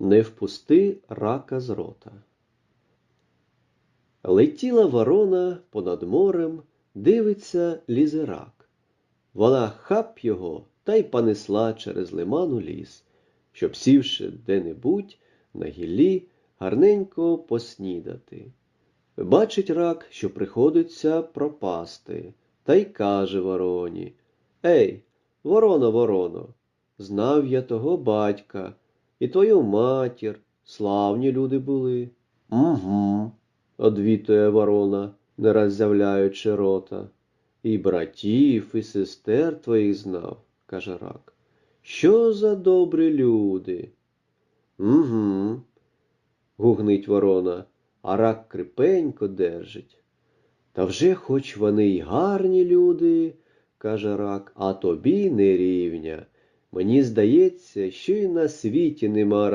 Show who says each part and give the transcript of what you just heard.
Speaker 1: Не впусти рака з рота. Летіла ворона понад морем, дивиться лізе рак. Вона хап його та й понесла через лиман у ліс, щоб сівши де-небудь на гіллі гарненько поснідати. Бачить рак, що приходиться пропасти, та й каже вороні Ей, ворона, вороно, знав я того батька і твою матір, славні люди були. Угу, одвітує ворона, не роззявляючи рота. І братів, і сестер твоїх знав, каже рак. Що за добрі люди? Угу, гугнить ворона, а рак крепенько держить. Та вже хоч вони й гарні люди, каже рак, а тобі не рівня. Мені здається, що й на світі нема